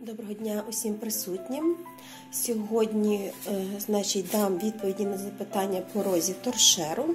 Доброго дня усім присутнім. Сьогодні, е, значить, дам відповіді на запитання по розі торшеру.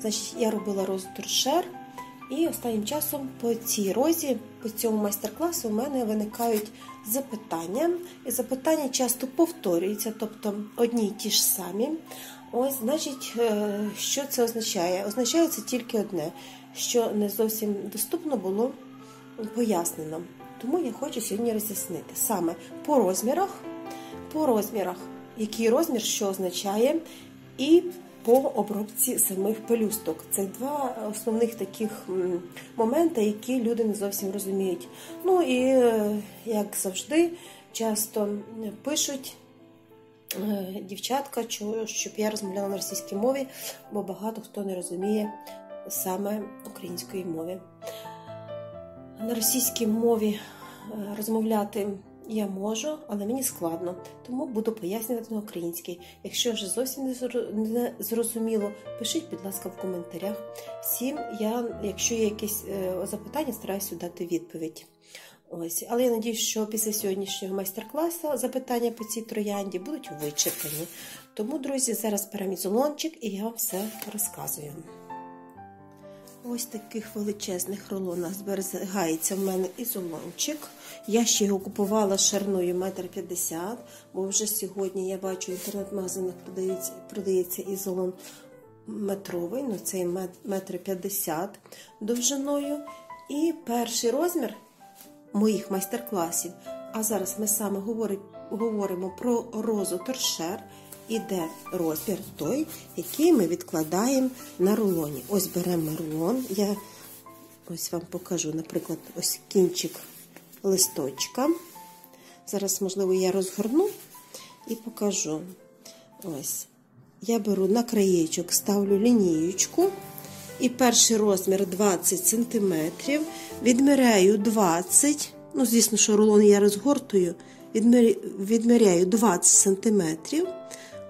Значить, я робила розу торшер, і останнім часом по цій розі, по цьому майстер-класу, у мене виникають запитання. І запитання часто повторюються, тобто одні й ті ж самі. Ось, значить, е, що це означає? Означає це тільки одне, що не зовсім доступно було пояснено. Тому я хочу сьогодні роз'яснити саме по розмірах, по розмірах, який розмір що означає, і по обробці самих пелюсток. Це два основних таких моменти, які люди не зовсім розуміють. Ну і, як завжди, часто пишуть. Дівчатка, щоб я розмовляла на російській мові, бо багато хто не розуміє саме української мови. На російській мові розмовляти я можу, але мені складно, тому буду пояснювати на українській. Якщо вже зовсім не зрозуміло, пишіть, будь ласка, в коментарях. Всім я, якщо є якісь запитання, стараюся дати відповідь. Ось, але я надію, що після сьогоднішнього майстер-класу запитання по цій троянді будуть вичерпані. Тому, друзі, зараз беремо ізолончик і я вам все розказую. Ось таких величезних рулонах зберігається в мене ізолончик. Я ще його купувала шарною 1,50 м, бо вже сьогодні я бачу в інтернет-магазинах продається продається ізолон метровий, ну цей 1,50 м довжиною. І перший розмір моїх майстер-класів. А зараз ми саме говоримо про розу торшер іде розмір той, який ми відкладаємо на рулоні. Ось беремо рулон, я ось вам покажу, наприклад, ось кінчик листочка. Зараз, можливо, я розгорну і покажу. Ось. Я беру на краєчок, ставлю лінієчку. І перший розмір 20 см. Відміряю 20 ну, звісно, що рулон я розгортую, відміряю 20 см.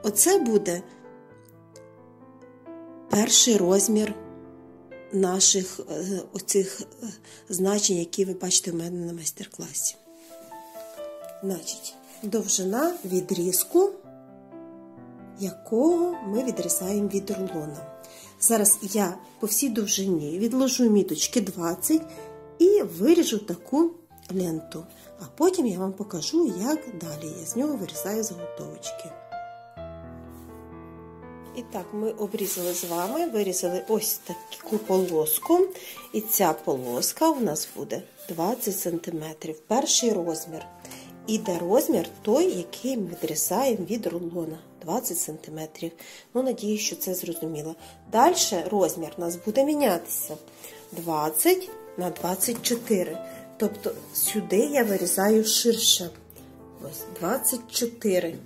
Оце буде перший розмір наших оцих значень, які ви бачите в мене на майстер-класі. Значить, довжина відрізку, якого ми відрізаємо від рулона. Зараз я по всій довжині відложу міточки 20 і виріжу таку ленту. А потім я вам покажу, як далі я з нього вирізаю заготовочки. І так, ми обрізали з вами, вирізали ось таку полоску. І ця полоска у нас буде 20 см. Перший розмір. Іде розмір той, який ми відрізаємо від рулона 20 см. Ну, надію, що це зрозуміло. Далі розмір у нас буде мінятися 20 на 24. Тобто сюди я вирізаю ширше. Ось 24.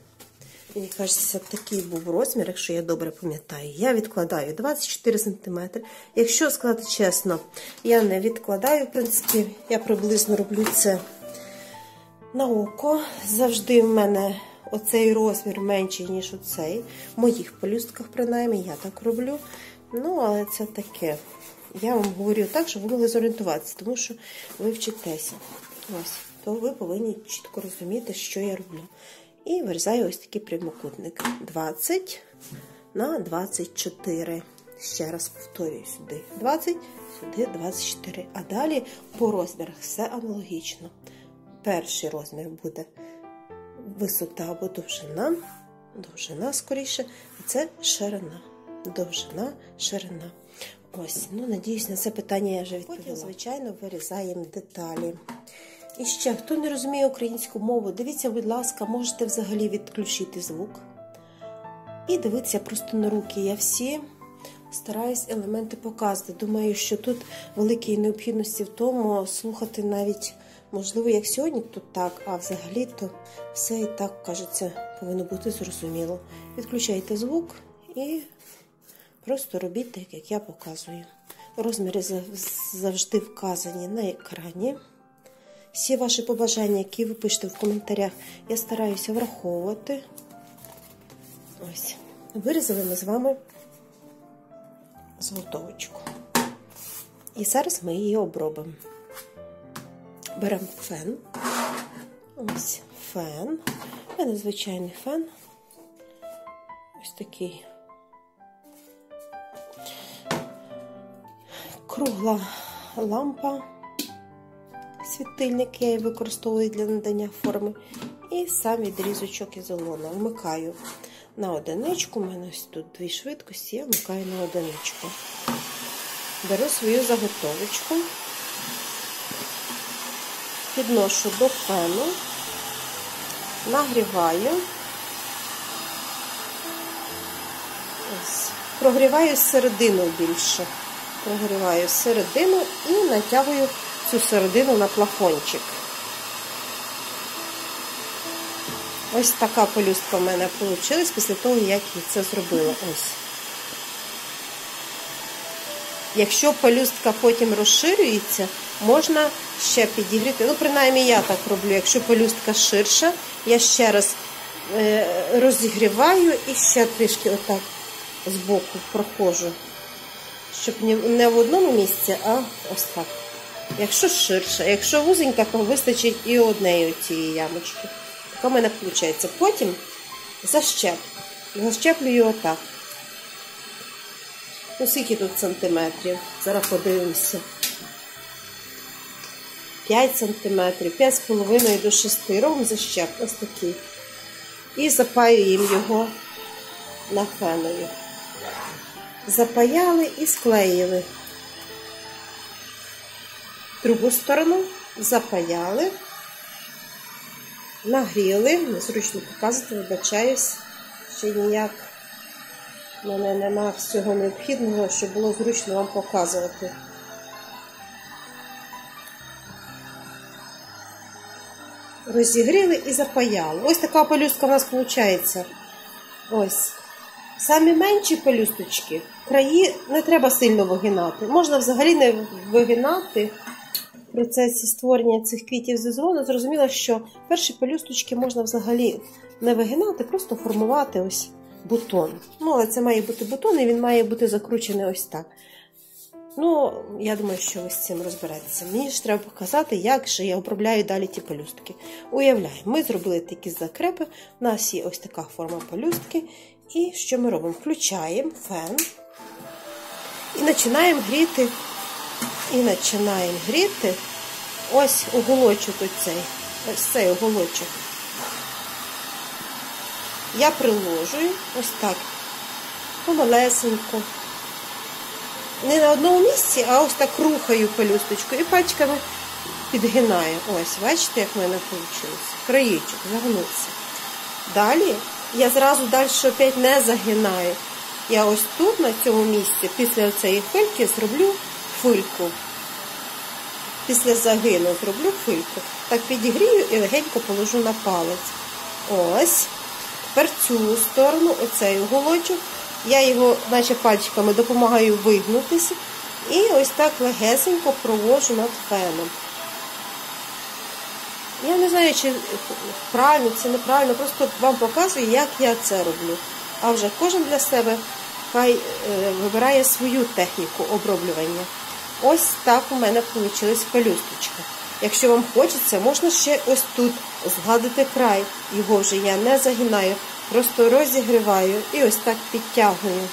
Мені кажеться, такий був розмір, якщо я добре пам'ятаю. Я відкладаю 24 см. Якщо сказати чесно, я не відкладаю, в принципі, я приблизно роблю це на око. Завжди в мене оцей розмір менший, ніж оцей. В моїх полюстках, принаймні, я так роблю. Ну, але це таке. Я вам говорю так, щоб ви могли зорієнтуватися, тому що ви вчитеся. Ось, то ви повинні чітко розуміти, що я роблю. І вирізаю ось такий прямокутник. 20 на 24. Ще раз повторюю сюди 20, сюди 24. А далі по розмірах все аналогічно. Перший розмір буде висота або довжина, довжина скоріше, а це ширина. Довжина, ширина. Ось, ну, надіюсь, на це питання я вже відповіла. Потім, звичайно, вирізаємо деталі. І ще, хто не розуміє українську мову, дивіться, будь ласка, можете взагалі відключити звук. І дивитися просто на руки. Я всі стараюсь елементи показувати. Думаю, що тут великої необхідності в тому слухати навіть, можливо, як сьогодні, то так, а взагалі то все і так, кажеться, повинно бути зрозуміло. Відключайте звук і просто робіть так, як я показую. Розміри завжди вказані на екрані. Всі ваші побажання, які ви пишете в коментарях, я стараюся враховувати. Ось, вирізали ми з вами зготовочку. І зараз ми її обробимо. Беремо фен Ось фен. У мене фен. Ось такий. Кругла лампа. Світильник я її використовую для надання форми. І сам відрізочок ізолона. Вмикаю на одиничку. У мене тут дві швидкості, я вмикаю на одиничку. Беру свою заготовочку, підношу до фену, нагріваю, ось, прогріваю середину більше. Прогріваю середину і натягую цю середину на плафончик. Ось така пелюстка в мене вийшла після того, як я це зробила. Ось. Якщо пелюстка потім розширюється, можна ще підігріти. Ну, принаймні, я так роблю. Якщо пелюстка ширша, я ще раз е, розігріваю і ще трішки отак збоку проходжу. Щоб не в одному місці, а ось так. Якщо ширша, якщо вузенька, то вистачить і однієї цієї ямочки. Така в мене виходить. Потім защеп. Защеплюю отак. Ну, скільки тут сантиметрів? Зараз подивимося. 5 сантиметрів, 5,5 до 6 робимо защеп ось такий. І запаюємо його на фенові. Запаяли і склеїли. Другу сторону запаяли, нагріли, незручно показувати, вибачаюсь, ще ніяк в мене нема всього необхідного, щоб було зручно вам показувати. Розігріли і запаяли. Ось така пелюстка в нас виходить. Ось. Самі менші пелюсточки, краї не треба сильно вигинати. Можна взагалі не вигинати процесі створення цих квітів з ізолону. Зрозуміло, що перші пелюсточки можна взагалі не вигинати, просто формувати ось бутон. Ну, але це має бути бутон, і він має бути закручений ось так. Ну, я думаю, що ви з цим розберетеся. Мені ж треба показати, як же я обробляю далі ті пелюстки. Уявляємо, ми зробили такі закрепи, у нас є ось така форма пелюстки. І що ми робимо? Включаємо фен і починаємо гріти. І починаємо гріти ось уголочок оцей, ось цей уголочок. Я приложую ось так, помалесенько. Не на одному місці, а ось так рухаю пелюсточку і пачками підгинаю. Ось, бачите, як в мене вийшло. Краєчок загнувся. Далі я зразу далі опять не загинаю. Я ось тут, на цьому місці, після цієї хвильки зроблю фильку. Після загину зроблю фильку. Так підігрію і легенько положу на палець. Ось. Тепер цю сторону, оцей уголочок, я його, наче пальчиками, допомагаю вигнутися. І ось так легесенько провожу над феном. Я не знаю, чи правильно, чи неправильно, просто вам показую, як я це роблю. А вже кожен для себе хай е, вибирає свою техніку оброблювання. Ось так у мене вийшла пелюсточка. Якщо вам хочеться, можна ще ось тут згладити край. Його вже я не загинаю, просто розігріваю і ось так підтягую.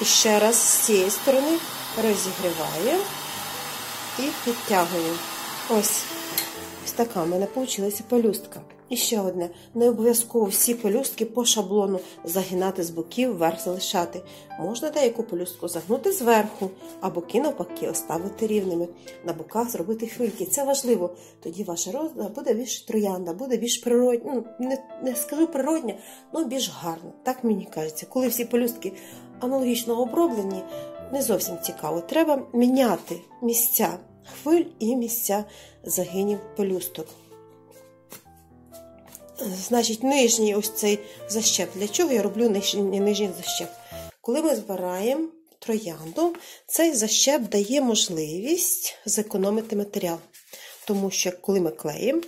І ще раз з цієї сторони розігріваю і підтягую. Ось. Ось така в мене вийшла пелюстка. І ще одне: не обов'язково всі пелюстки по шаблону загинати з боків, вверх залишати. Можна деяку пелюстку загнути зверху, а боки навпаки оставити рівними. На боках зробити хвильки. Це важливо. Тоді ваша роза буде більш троянда, буде більш природня. Ну, не, не скажу природня, але більш гарна. Так мені кажеться. Коли всі пелюстки аналогічно оброблені, не зовсім цікаво. Треба міняти місця хвиль і місця загинів пелюсток. Значить, нижній ось цей защеп. Для чого я роблю нижній, нижній защеп? Коли ми збираємо троянду, цей защеп дає можливість зекономити матеріал. Тому що, коли ми клеїмо,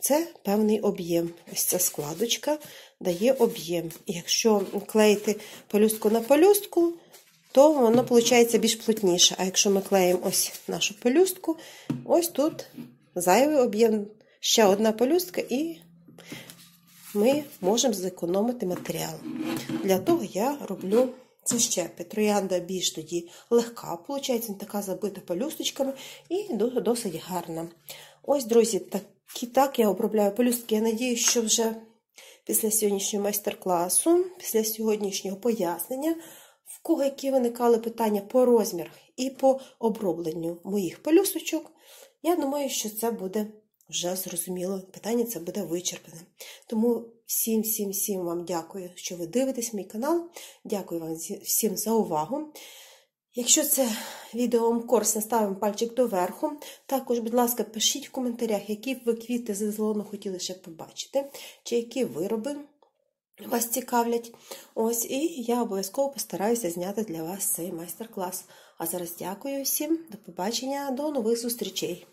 це певний об'єм. Ось ця складочка дає об'єм. Якщо клеїти пелюстку на пелюстку, то воно виходить більш плотніше. А якщо ми клеїмо ось нашу пелюстку, ось тут зайвий об'єм ще одна пелюстка і ми можемо зекономити матеріал. Для того я роблю це щепи. Троянда більш тоді легка, виходить, така забита пелюсточками і досить гарна. Ось, друзі, так, так я обробляю пелюстки. Я надію, що вже після сьогоднішнього майстер-класу, після сьогоднішнього пояснення, в кого які виникали питання по розмірах і по обробленню моїх пелюсточок, я думаю, що це буде вже зрозуміло. Питання це буде вичерпане. Тому всім, всім, всім вам дякую, що ви дивитесь мій канал. Дякую вам всім за увагу. Якщо це відео вам корисне, ставимо пальчик доверху. Також, будь ласка, пишіть в коментарях, які ви квіти зазелено хотіли ще побачити, чи які вироби вас цікавлять. Ось, І я обов'язково постараюся зняти для вас цей майстер-клас. А зараз дякую всім, до побачення, до нових зустрічей!